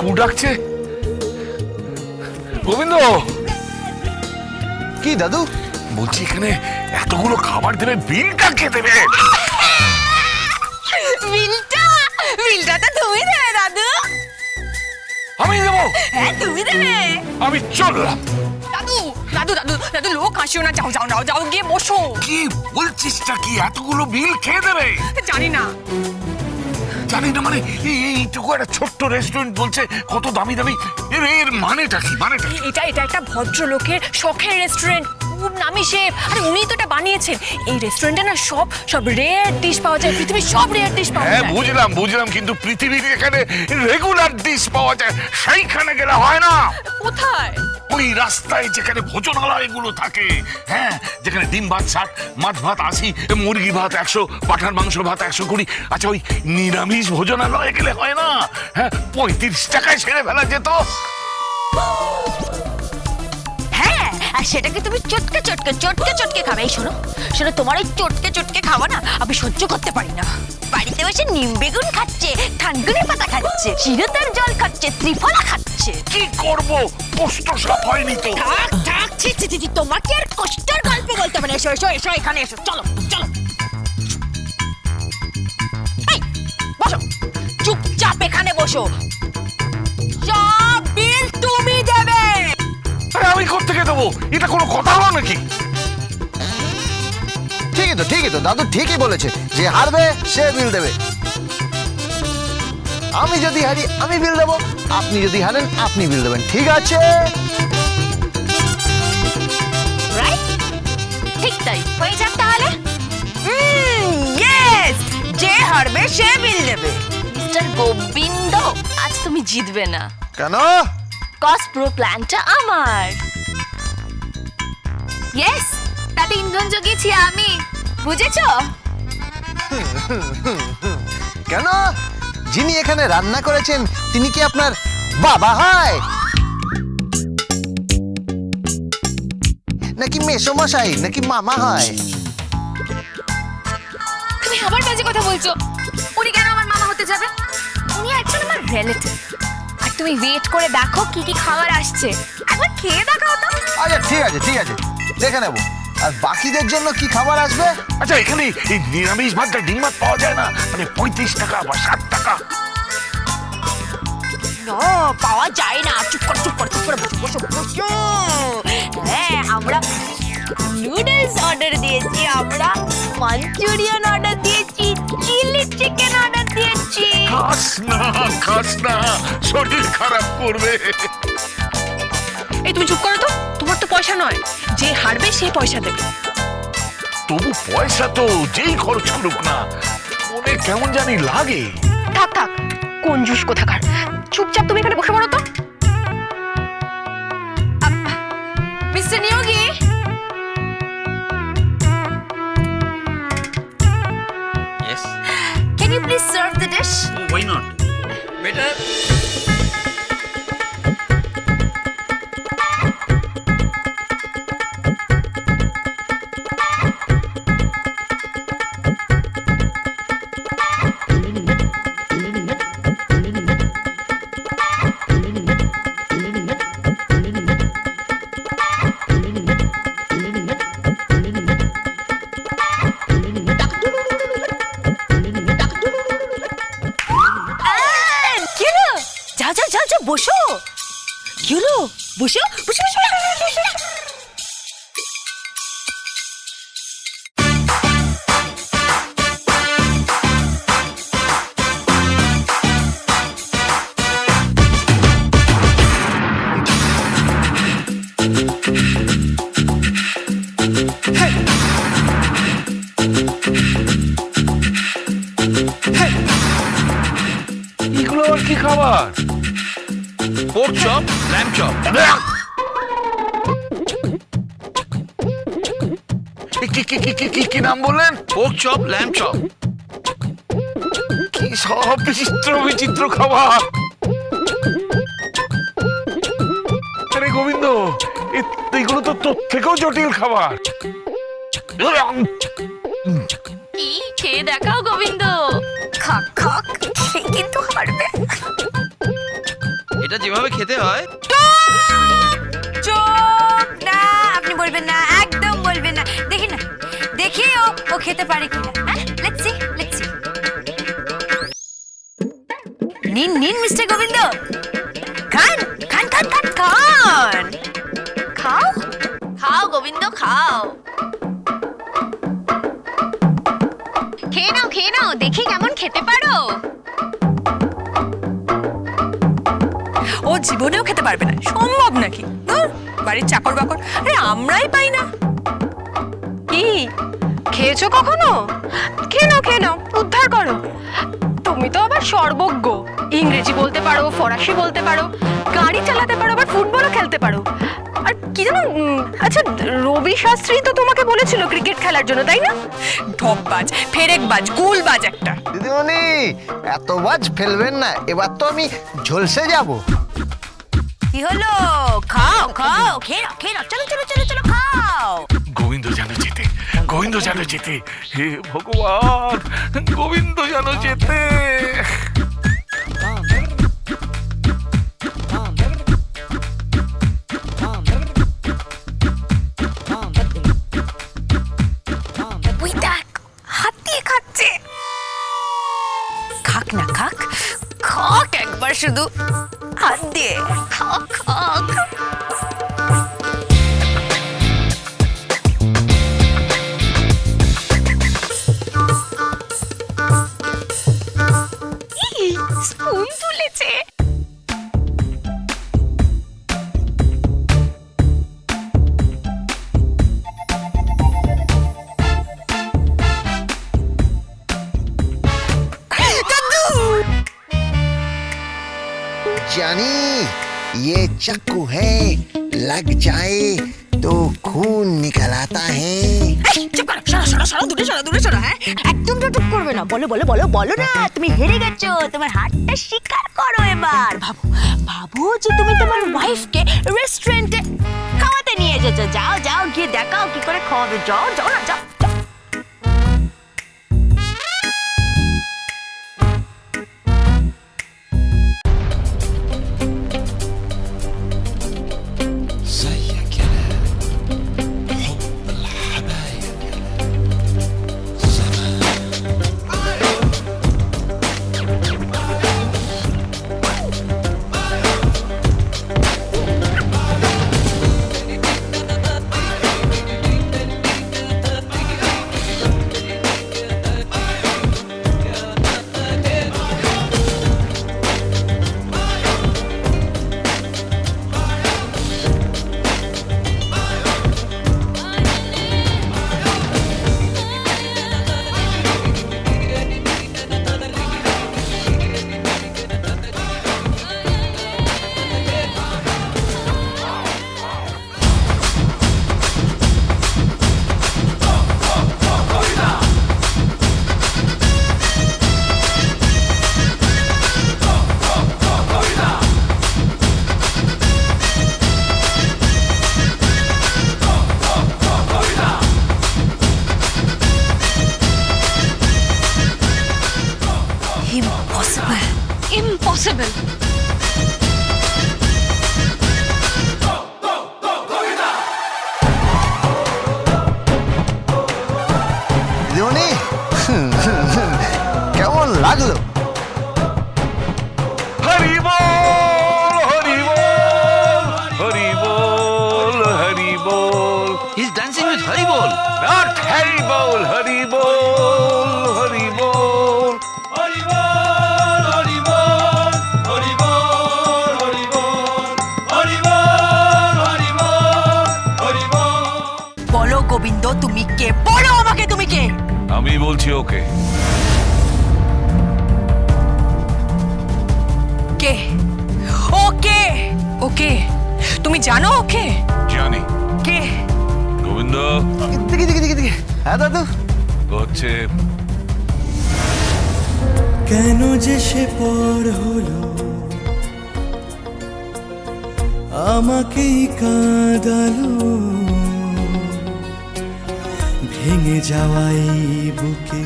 কু ডাকছে? গোবিন্দ! কি দাদু? বলছি এখানে এতগুলো খাবার দেবে বিলটা কে দেবে? বিলটা বিলটা তো তুমি দেবে দাদু। আমি দেবো। হ্যাঁ তুমি দেবে। আমি চললাম। দাদু দাদু দাদু দাদু লোক হাসিও না যাও যাও যাও যাও গিয়ে বসো। কি বলছিসটা কি? এতগুলো বিল খেয়ে দেবে? জানি না। জানি না মানে এই- এইটুকু একটা ছোট্ট রেস্টুরেন্ট বলছে কত দামি দামি। এর এর মানেটা কি? মানেটা এটা এটা একটা ভদ্রলোকের শখের রেস্টুরেন্ট খুব নামি শেফ আরে উনি তো এটা বানিয়েছেন। এই রেস্টুরেন্টে না সব সব রেয়ার ডিশ পাওয়া যায়। পৃথিবীর সব রেয়ার ডিশ পাওয়া যায় হ্যাঁ যায়। বুঝলাম বুঝলাম কিন্তু পৃথিবীর এখানে রেগুলার ডিশ পাওয়া যায়। সেইখানে গেলে হয় না। কোথায়? ওই রাস্তায় যেখানে ভোজনালয়গুলো থাকে হ্যাঁ যেখানে ডিম ভাত ষাট মাছ ভাত, আশি, মুরগি ভাত একশো, পাঠার মাংস ভাত একশো কুড়ি আচ্ছা ওই নিরামিষ ভোজনালয় গেলে হয় না হ্যাঁ পঁয়ত্রিশ টাকায় সেরে ফেলা যেত। আর সেটাকে তুমি চটকে চটকে চটকে চটকে খাবে। এই শোনো শোনো তোমার এই চটকে চটকে খাওয়া না আমি সহ্য করতে পারি না। বাড়িতে বসে নিম বেগুন খাচ্ছে থানকুনি পাতা খাচ্ছে চিরতার জল খাচ্ছে ত্রিফলা খাচ্ছে। কি করব? পোস্ত সাপ হয়নি তো। থাক থাক ছি ছি ছি, তোমাকে আর কষ্টের গল্প বলতে হবে না। এসো এসো এসো এখানে এসো। চলো চলো। এই, বসো। চুপচাপ এখানে বসো। আমি কোথেকে দেবো। এটা কোনো কথা হলো নাকি? ঠিকই তো ঠিকই তো দাদু ঠিকই বলেছে যে হারবে সে বিল দেবে। আমি যদি হারি আমি বিল দেবো। আপনি যদি হারেন আপনি বিল দেবেন ঠিক আছে? ঠিক তাই হয়ে যাক তাহলে। যে হারবে সে বিল দেবে। মিস্টার গোবিন্দ আজ তুমি জিতবে না। কেন? কস প্রো প্ল্যানটা আমার। ইয়েস তাতে ইন্ধন জগিয়েছি আমি। বুঝেছ? কেন? যিনি এখানে রান্না করেছেন তিনি কি আপনার বাবা হয়? নাকি মেসোমশাই নাকি মামা হয়? তুমি আবার বাজে কথা বলছো। উনি কেন আমার মামা হতে যাবে? উনি একজন আমার রিলেটিভ আর তুমি ওয়েট করে দেখো কি কি খাবার আসছে। একবার খেয়ে দেখাও তো। আচ্ছা ঠিক আছে ঠিক আছে। দেখে নেব। আর বাকিদের জন্য কি খাবার আসবে? আচ্ছা এখানে এই নিরামিষ ভাতটা ডিম ভাত পাওয়া যায় না। মানে পঁয়ত্রিশ টাকা বা ষাট টাকা। পাওয়া যায় না। চুপ কর চুপ কর চুপ করে বসো বসো বসো। হ্যাঁ আমরা নুডলস অর্ডার দিয়েছি। আমরা মাঞ্চুরিয়ান অর্ডার দিয়েছি। চিলি চিকেন অর্ডার দিয়েছি। খাস না খাস না। শরীর খারাপ করবে। এই তুমি চুপ নয় যে হারবে সে পয়সা দেবে তবু পয়সা তো যেই খরচ করুক না মনে কেমন জানি লাগে থাক থাক কোন জুস কোথাকার চুপচাপ তুমি এখানে বসে পড়ো তো mister Niyogi Yes. Can you please serve the dish? Oh, why not? Better. কি হলো? বসো? বসো বসো কি খাবার? Pork chop, lamb chop. কি কি কি কি কি কি নাম বললেন? Pork chop, lamb chop. কি সব বিচিত্র বিচিত্র খাবার। আরে গোবিন্দ এগুলো তো তোর থেকেও জটিল খাবার। কি খেয়ে দেখাও গোবিন্দ। খাক খাক। এটা যেভাবে খেতে হয়। না আপনি বলবেন না একদম বলবেন না। দেখি না দেখি ও ও খেতে পারে কিনা হ্যাঁ লেটস সি লেটস সি নিন নিন মিস্টার গোবিন্দ। খান খান খান খান খান। খাও। খাও গোবিন্দ খাও। পারবে না। সম্ভব নাকি? বাড়ির চাকর বাকর? আরে আমরাই পাই না। কি? খেয়েছো কখনো? খেয়ে নাও খেয়ে নাও উদ্ধার করো। তুমি তো আবার সর্বজ্ঞ। ইংরেজি বলতে পারো ফরাসি বলতে পারো গাড়ি চালাতে পারো আবার ফুটবলও খেলতে পারো। আর কি জানো আচ্ছা রবি শাস্ত্রী তো তোমাকে বলেছিল ক্রিকেট খেলার জন্য তাই না? ঢপবাজ ফেরেকবাজ গুলবাজ একটা। দিদিমণি এত বাজ ফেলবেন না এবার তো আমি ঝলসে যাব। কি হলো? খাও খাও খেয়ে নাও খেয়ে নাও চলো চলো চলো চলো খাও। গোবিন্দ যেন যেতে গোবিন্দ যেন যেতে হে ভগবান গোবিন্দ যেন যেতে ওই দেখ হাত দিয়ে খাচ্ছে। খাক না খাক খাক একবার শুধু হাত দিয়ে। जानी ये चाकू है लग जाए तो खून निकल आता है এই, চুপ করো সরো সরো সরো দূরে সরো দূরে সরো হ্যাঁ একদম তো চুপ করবে না বলো বলো বলো বলো না তুমি হেরে গেছো তোমার হাতটা স্বীকার করো এবার ভাবো ভাবো যে তুমি তোমার ওয়াইফকে রেস্টুরেন্টে খাওয়াতে নিয়ে এসেছো যাও যাও গিয়ে দেখাও কি করে খাওয়াবে যাও যাও না যাও ইম্পসিবল ওকে ওকে। তুমি জানো ওকে? জানি। কে? গোবিন্দ। দিকে দিকে দিকে দিকে। হ্যাঁ দাদু। হচ্ছে কেন যে সে পর হলো? আমাকেই কাঁদালো। ভেঙে যাওয়াই বুকে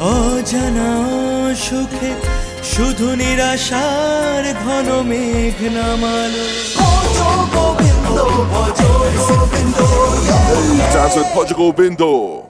অজানা সুখে শুধু নিরাশার ঘন মেঘ নামালো Dance with Portugal Bindo.